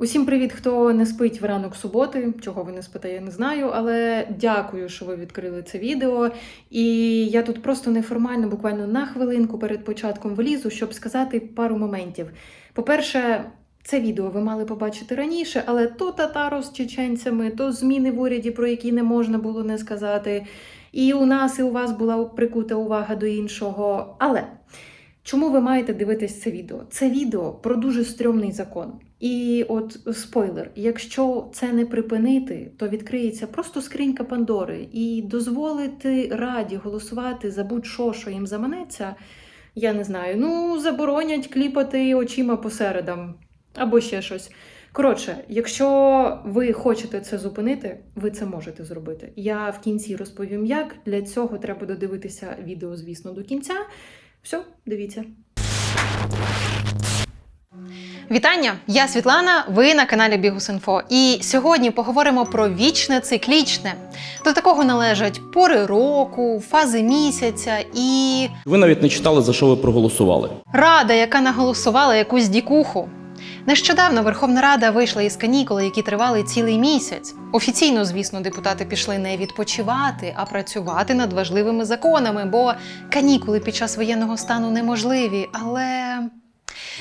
Усім привіт, хто не спить в ранок суботи. Чого ви не спите, я не знаю. Але дякую, що ви відкрили це відео. І я тут просто неформально, буквально на хвилинку перед початком влізу, щоб сказати пару моментів. По-перше, це відео ви мали побачити раніше, але то татаро з чеченцями, то зміни в уряді, про які не можна було не сказати. І у нас, і у вас була прикута увага до іншого. Але чому ви маєте дивитись це відео? Це відео про дуже стрьомний закон. І от спойлер: якщо це не припинити, то відкриється просто скринька Пандори і дозволити раді голосувати за будь-що, що їм заманеться. Я не знаю. Ну, заборонять кліпати очима посередам або ще щось. Коротше, якщо ви хочете це зупинити, ви це можете зробити. Я в кінці розповім, як. Для цього треба додивитися відео, звісно, до кінця. Все, дивіться. Вітання! Я Світлана. Ви на каналі Бігус.Інфо. І сьогодні поговоримо про вічне циклічне. До такого належать пори року, фази місяця і Ви навіть не читали, за що ви проголосували. рада, яка наголосувала якусь дікуху. Нещодавно Верховна Рада вийшла із канікули, які тривали цілий місяць. Офіційно, звісно, депутати пішли не відпочивати, а працювати над важливими законами, бо канікули під час воєнного стану неможливі. Але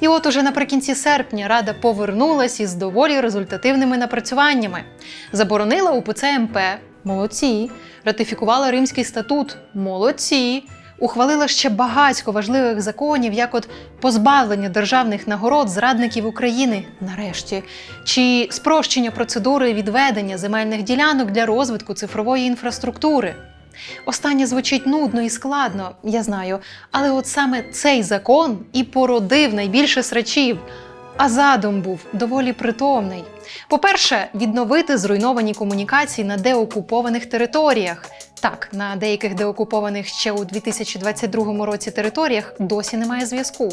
і от уже наприкінці серпня Рада повернулась із доволі результативними напрацюваннями. Заборонила УПЦ МП молодці, ратифікувала Римський статут молодці. Ухвалила ще багатько важливих законів, як от позбавлення державних нагород зрадників України нарешті, чи спрощення процедури відведення земельних ділянок для розвитку цифрової інфраструктури. Останнє звучить нудно і складно, я знаю, але от саме цей закон і породив найбільше срачів. А задум був доволі притомний. По-перше, відновити зруйновані комунікації на деокупованих територіях. Так, на деяких деокупованих ще у 2022 році територіях досі немає зв'язку.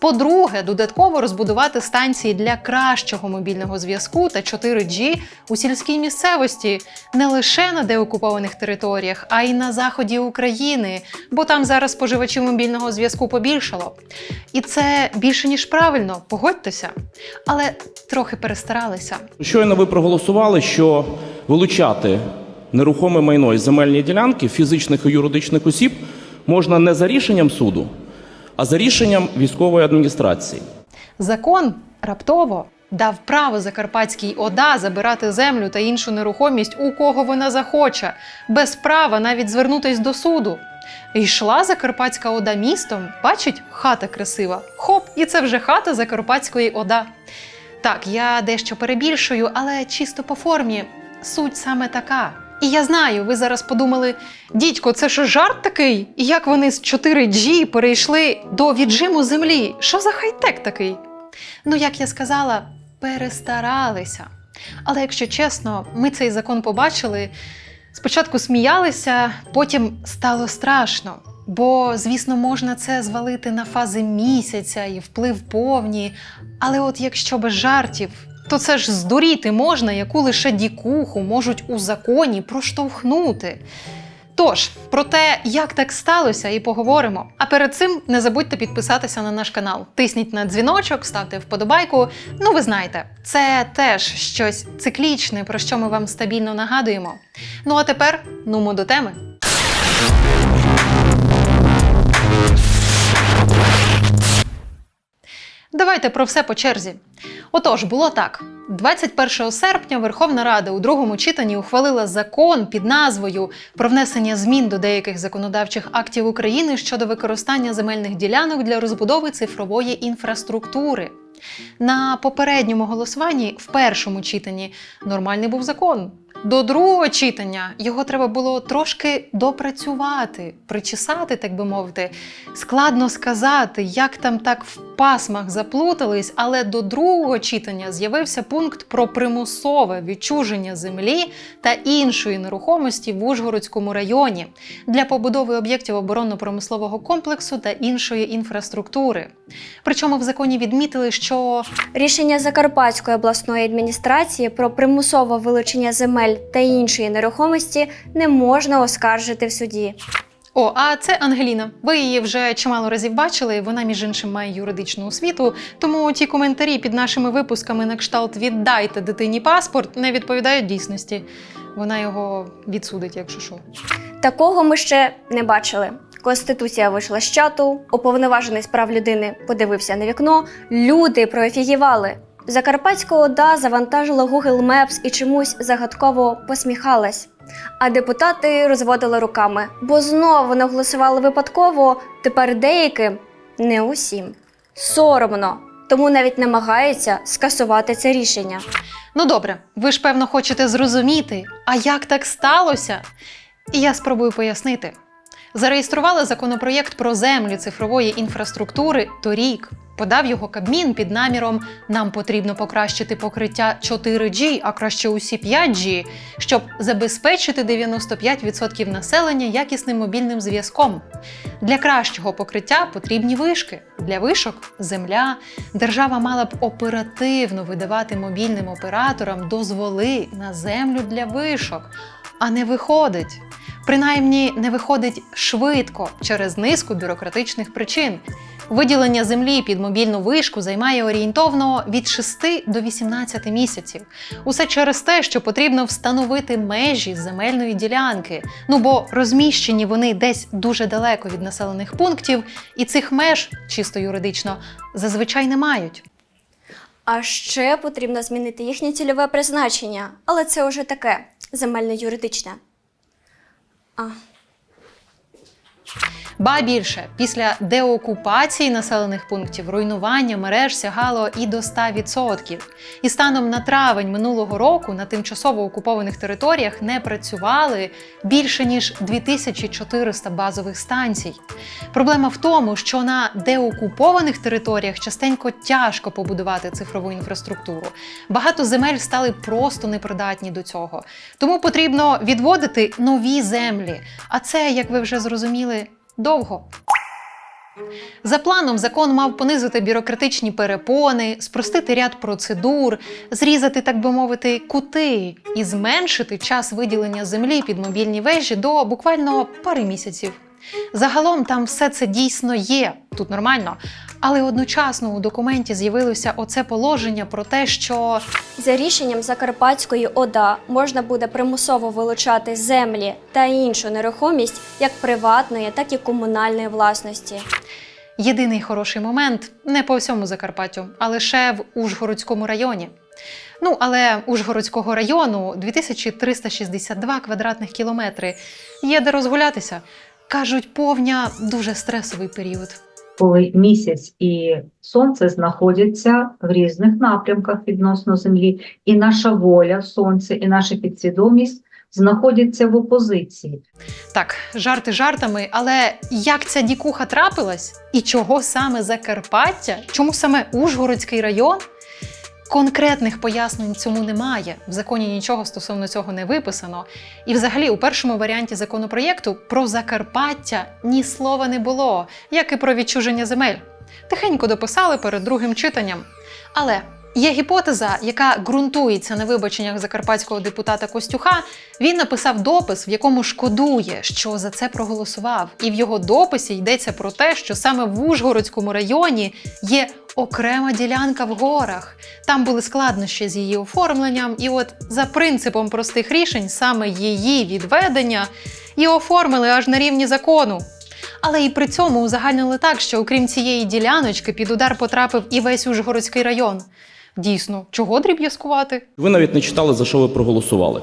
По-друге, додатково розбудувати станції для кращого мобільного зв'язку та 4G у сільській місцевості не лише на деокупованих територіях, а й на заході України, бо там зараз споживачів мобільного зв'язку побільшало. І це більше ніж правильно, погодьтеся. Але трохи перестаралися. Щойно ви проголосували, що вилучати нерухоме майно із земельні ділянки фізичних і юридичних осіб можна не за рішенням суду, а за рішенням військової адміністрації. Закон раптово дав право Закарпатській ОДА забирати землю та іншу нерухомість у кого вона захоче, без права навіть звернутись до суду. Йшла Закарпатська ОДА містом, бачить, хата красива. Хоп, і це вже хата Закарпатської ОДА. Так, я дещо перебільшую, але чисто по формі суть саме така. І я знаю, ви зараз подумали: дідько, це що жарт такий? І як вони з 4G перейшли до віджиму землі? Що за хай-тек такий? Ну, як я сказала, перестаралися. Але якщо чесно, ми цей закон побачили, спочатку сміялися, потім стало страшно. Бо, звісно, можна це звалити на фази місяця і вплив повні. Але от якщо без жартів, то це ж здуріти можна, яку лише дікуху можуть у законі проштовхнути. Тож, про те, як так сталося, і поговоримо. А перед цим не забудьте підписатися на наш канал. Тисніть на дзвіночок, ставте вподобайку. Ну, ви знаєте, це теж щось циклічне, про що ми вам стабільно нагадуємо. Ну а тепер нумо до теми. Давайте про все по черзі. Отож, було так: 21 серпня Верховна Рада у другому читанні ухвалила закон під назвою про внесення змін до деяких законодавчих актів України щодо використання земельних ділянок для розбудови цифрової інфраструктури. На попередньому голосуванні в першому читанні нормальний був закон. До другого читання його треба було трошки допрацювати, причесати, так би мовити. Складно сказати, як там так в пасмах заплутались, але до другого читання з'явився пункт про примусове відчуження землі та іншої нерухомості в Ужгородському районі для побудови об'єктів оборонно-промислового комплексу та іншої інфраструктури. Причому в законі відмітили, що Рішення Закарпатської обласної адміністрації про примусове вилучення земель та іншої нерухомості не можна оскаржити в суді. О, а це Ангеліна. Ви її вже чимало разів бачили. Вона, між іншим, має юридичну освіту. Тому ті коментарі під нашими випусками на кшталт віддайте дитині паспорт не відповідають дійсності. Вона його відсудить, якщо що. Такого ми ще не бачили. Конституція вийшла з чату, уповноважений з прав людини подивився на вікно. Люди профігівали. Закарпатська ОДА завантажила Google Maps і чомусь загадково посміхалась. А депутати розводили руками, бо знову не голосували випадково, тепер деяким, не усім. Соромно, тому навіть намагаються скасувати це рішення. Ну добре, ви ж певно хочете зрозуміти, а як так сталося? І я спробую пояснити. Зареєстрували законопроєкт про землю цифрової інфраструктури торік. Подав його Кабмін під наміром нам потрібно покращити покриття 4G, а краще усі 5G, щоб забезпечити 95% населення якісним мобільним зв'язком. Для кращого покриття потрібні вишки. Для вишок земля. Держава мала б оперативно видавати мобільним операторам дозволи на землю для вишок, а не виходить. Принаймні не виходить швидко через низку бюрократичних причин. Виділення землі під мобільну вишку займає орієнтовно від 6 до 18 місяців. Усе через те, що потрібно встановити межі земельної ділянки. Ну бо розміщені вони десь дуже далеко від населених пунктів, і цих меж, чисто юридично, зазвичай не мають. А ще потрібно змінити їхнє цільове призначення, але це вже таке земельно-юридичне. А, Ба більше, після деокупації населених пунктів руйнування мереж сягало і до 100%. І станом на травень минулого року на тимчасово окупованих територіях не працювали більше ніж 2400 базових станцій. Проблема в тому, що на деокупованих територіях частенько тяжко побудувати цифрову інфраструктуру. Багато земель стали просто непридатні до цього. Тому потрібно відводити нові землі. А це, як ви вже зрозуміли, довго. За планом, закон мав понизити бюрократичні перепони, спростити ряд процедур, зрізати, так би мовити, кути і зменшити час виділення землі під мобільні вежі до буквально пари місяців. Загалом там все це дійсно є, тут нормально. Але одночасно у документі з'явилося оце положення про те, що За рішенням Закарпатської ОДА можна буде примусово вилучати землі та іншу нерухомість як приватної, так і комунальної власності. Єдиний хороший момент не по всьому Закарпаттю, а лише в Ужгородському районі. Ну, але Ужгородського району 2362 квадратних кілометри. Є де розгулятися. Кажуть, повня дуже стресовий період. Коли місяць і сонце знаходяться в різних напрямках відносно Землі, і наша воля, сонце, і наша підсвідомість знаходяться в опозиції. Так, жарти жартами, але як ця дікуха трапилась? І чого саме Закарпаття? Чому саме Ужгородський район? Конкретних пояснень цьому немає. В законі нічого стосовно цього не виписано. І взагалі, у першому варіанті законопроєкту про Закарпаття ні слова не було, як і про відчуження земель. Тихенько дописали перед другим читанням. Але є гіпотеза, яка ґрунтується на вибаченнях закарпатського депутата Костюха. Він написав допис, в якому шкодує, що за це проголосував. І в його дописі йдеться про те, що саме в Ужгородському районі є окрема ділянка в горах. Там були складнощі з її оформленням, і от за принципом простих рішень саме її відведення і оформили аж на рівні закону. Але і при цьому узагальнили так, що окрім цієї діляночки під удар потрапив і весь Ужгородський район. Дійсно, чого дріб'язкувати? Ви навіть не читали, за що ви проголосували.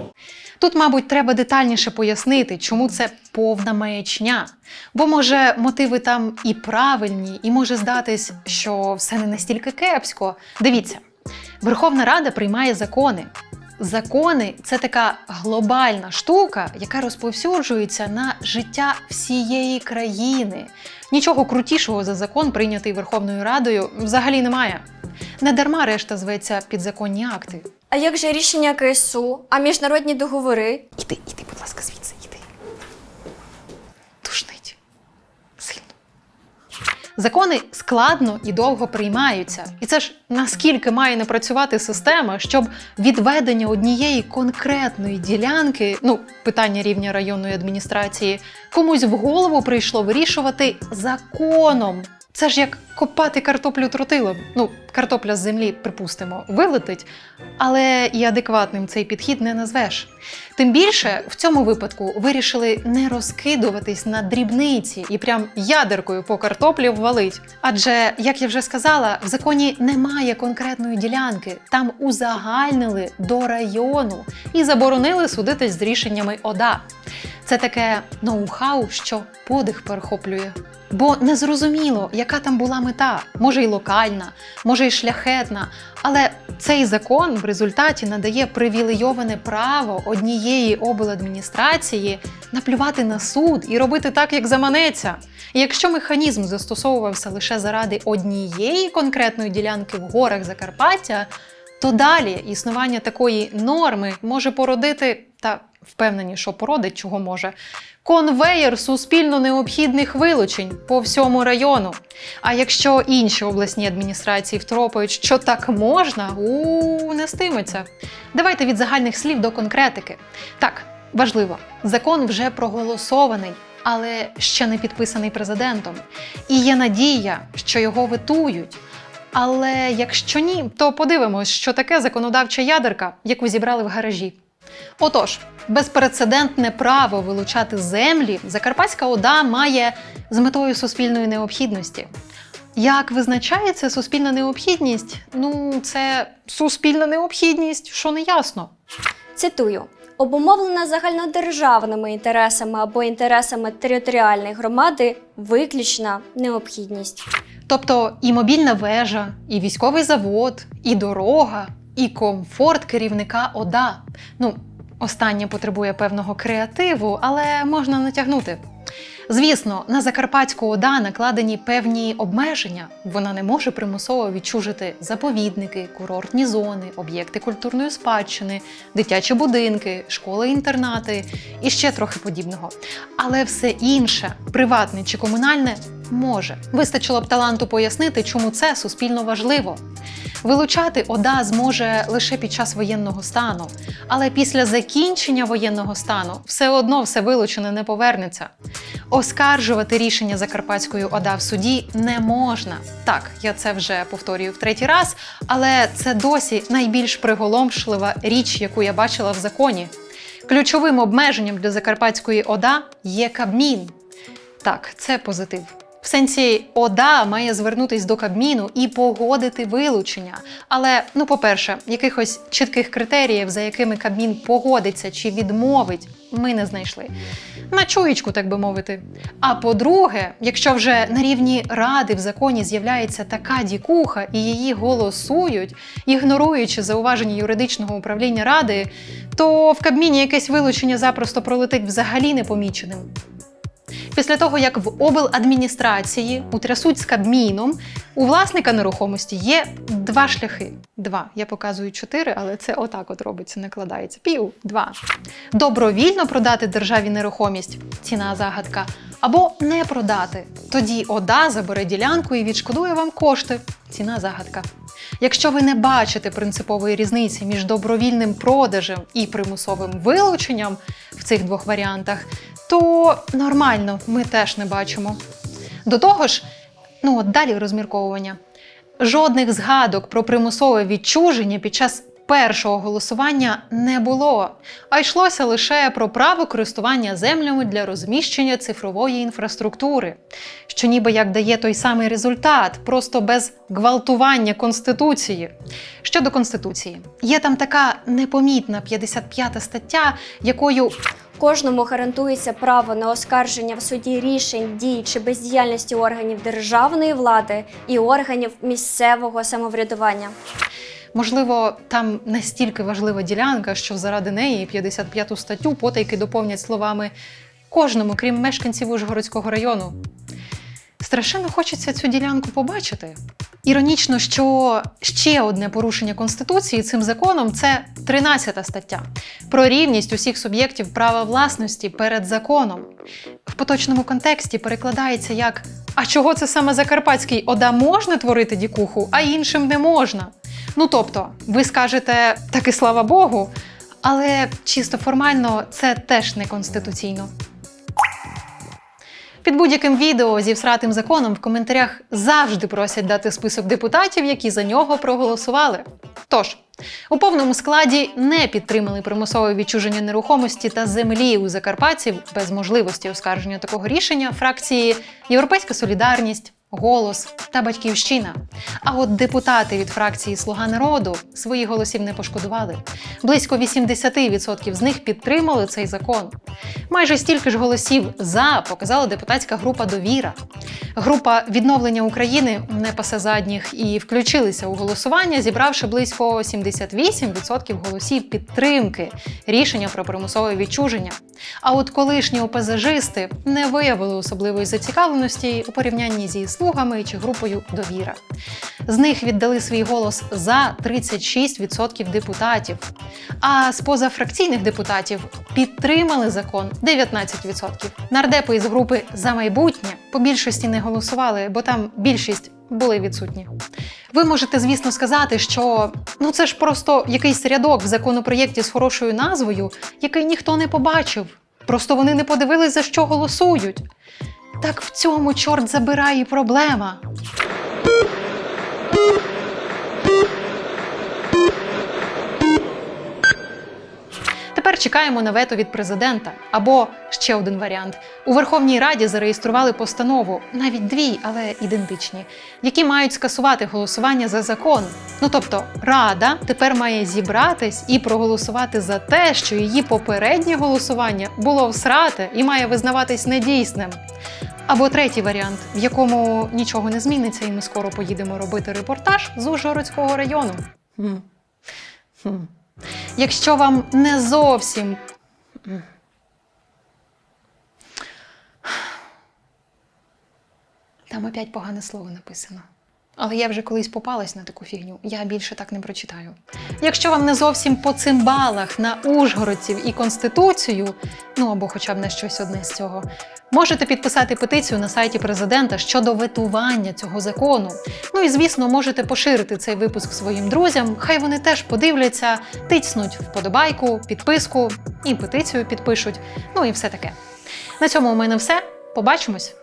Тут, мабуть, треба детальніше пояснити, чому це повна маячня. Бо, може, мотиви там і правильні, і може здатись, що все не настільки кепсько. Дивіться, Верховна Рада приймає закони. Закони це така глобальна штука, яка розповсюджується на життя всієї країни. Нічого крутішого за закон, прийнятий Верховною Радою, взагалі немає. Недарма решта зветься підзаконні акти. А як же рішення КСУ, а міжнародні договори? Іди, іди, будь ласка, звідси, іди. Тушнить. Сильно. Закони складно і довго приймаються. І це ж наскільки має не працювати система, щоб відведення однієї конкретної ділянки, ну питання рівня районної адміністрації, комусь в голову прийшло вирішувати законом. Це ж як копати картоплю тротилом. Ну, картопля з землі, припустимо, вилетить, але і адекватним цей підхід не назвеш. Тим більше в цьому випадку вирішили не розкидуватись на дрібниці і прям ядеркою по картоплі ввалить. Адже, як я вже сказала, в законі немає конкретної ділянки, там узагальнили до району і заборонили судитись з рішеннями ОДА. Це таке ноу-хау, що подих перехоплює. Бо незрозуміло, яка там була мета, може й локальна, може й шляхетна. Але цей закон в результаті надає привілейоване право однієї обладміністрації наплювати на суд і робити так, як заманеться. І якщо механізм застосовувався лише заради однієї конкретної ділянки в горах Закарпаття, то далі існування такої норми може породити та впевнені, що породить, чого може, конвеєр суспільно необхідних вилучень по всьому району. А якщо інші обласні адміністрації втропають, що так можна, у не стиметься. Давайте від загальних слів до конкретики. Так, важливо, закон вже проголосований. Але ще не підписаний президентом. І є надія, що його витують. Але якщо ні, то подивимось, що таке законодавча ядерка, яку зібрали в гаражі. Отож, безпрецедентне право вилучати землі Закарпатська ОДА має з метою суспільної необхідності. Як визначається суспільна необхідність? Ну, це суспільна необхідність, що не ясно. Цитую: обумовлена загальнодержавними інтересами або інтересами територіальної громади виключна необхідність. Тобто і мобільна вежа, і військовий завод, і дорога, і комфорт керівника ОДА. Ну, останнє потребує певного креативу, але можна натягнути. Звісно, на Закарпатську ОДА накладені певні обмеження. Вона не може примусово відчужити заповідники, курортні зони, об'єкти культурної спадщини, дитячі будинки, школи-інтернати і ще трохи подібного. Але все інше, приватне чи комунальне, може. Вистачило б таланту пояснити, чому це суспільно важливо. Вилучати ОДА зможе лише під час воєнного стану, але після закінчення воєнного стану все одно все вилучене не повернеться. Оскаржувати рішення Закарпатської ОДА в суді не можна. Так, я це вже повторюю в третій раз, але це досі найбільш приголомшлива річ, яку я бачила в законі. Ключовим обмеженням для Закарпатської ОДА є Кабмін. Так, це позитив. В сенсі ОДА має звернутись до Кабміну і погодити вилучення. Але, ну, по-перше, якихось чітких критеріїв, за якими Кабмін погодиться чи відмовить, ми не знайшли. На чуєчку, так би мовити. А по-друге, якщо вже на рівні ради в законі з'являється така дікуха і її голосують, ігноруючи зауваження юридичного управління ради, то в Кабміні якесь вилучення запросто пролетить взагалі непоміченим. Після того, як в обладміністрації утрясуть з Кабміном, у власника нерухомості є два шляхи. Два. Я показую чотири, але це отак от робиться, накладається. Пів, два. Добровільно продати державі нерухомість ціна загадка. Або не продати. Тоді ОДА забере ділянку і відшкодує вам кошти. Ціна загадка. Якщо ви не бачите принципової різниці між добровільним продажем і примусовим вилученням в цих двох варіантах, то нормально, ми теж не бачимо. До того ж, ну от далі розмірковування. Жодних згадок про примусове відчуження під час першого голосування не було, а йшлося лише про право користування землями для розміщення цифрової інфраструктури, що ніби як дає той самий результат, просто без гвалтування Конституції. Щодо Конституції, є там така непомітна 55 стаття, якою Кожному гарантується право на оскарження в суді рішень, дій чи бездіяльності органів державної влади і органів місцевого самоврядування. Можливо, там настільки важлива ділянка, що заради неї 55-ту статтю потайки доповнять словами кожному, крім мешканців Ужгородського району. Страшенно хочеться цю ділянку побачити. Іронічно, що ще одне порушення Конституції цим законом це 13 стаття про рівність усіх суб'єктів права власності перед законом. В поточному контексті перекладається як А чого це саме Закарпатський ОДА можна творити дікуху, а іншим не можна? Ну тобто, ви скажете таки слава Богу, але чисто формально це теж не конституційно. Під будь-яким відео зі всратим законом в коментарях завжди просять дати список депутатів, які за нього проголосували. Тож, у повному складі не підтримали примусове відчуження нерухомості та землі у закарпатців без можливості оскарження такого рішення фракції Європейська Солідарність, Голос та Батьківщина. А от депутати від фракції Слуга народу своїх голосів не пошкодували. Близько 80% з них підтримали цей закон. Майже стільки ж голосів за показала депутатська група Довіра. Група відновлення України не пасе задніх і включилися у голосування, зібравши близько 78% голосів підтримки рішення про примусове відчуження. А от колишні ОПЗЖисти не виявили особливої зацікавленості у порівнянні зі слугами чи групою Довіра. З них віддали свій голос за 36% депутатів. А з позафракційних депутатів підтримали закон 19%. Нардепи із групи за майбутнє по більшості не голосували, бо там більшість були відсутні. Ви можете, звісно, сказати, що ну це ж просто якийсь рядок в законопроєкті з хорошою назвою, який ніхто не побачив. Просто вони не подивились, за що голосують. Так в цьому чорт забирає проблема. Тепер чекаємо на вето від президента. Або ще один варіант: у Верховній Раді зареєстрували постанову, навіть дві, але ідентичні, які мають скасувати голосування за закон. Ну тобто, Рада тепер має зібратись і проголосувати за те, що її попереднє голосування було всрате і має визнаватись недійсним. Або третій варіант, в якому нічого не зміниться, і ми скоро поїдемо робити репортаж з Ужгородського району. Хм. Хм. Якщо вам не зовсім. Там опять погане слово написано. Але я вже колись попалась на таку фігню, я більше так не прочитаю. Якщо вам не зовсім по цимбалах на ужгородців і конституцію, ну або хоча б на щось одне з цього, можете підписати петицію на сайті президента щодо ветування цього закону. Ну і звісно, можете поширити цей випуск своїм друзям. Хай вони теж подивляться, тицнуть вподобайку, підписку і петицію підпишуть. Ну і все таке. На цьому у мене все. Побачимось!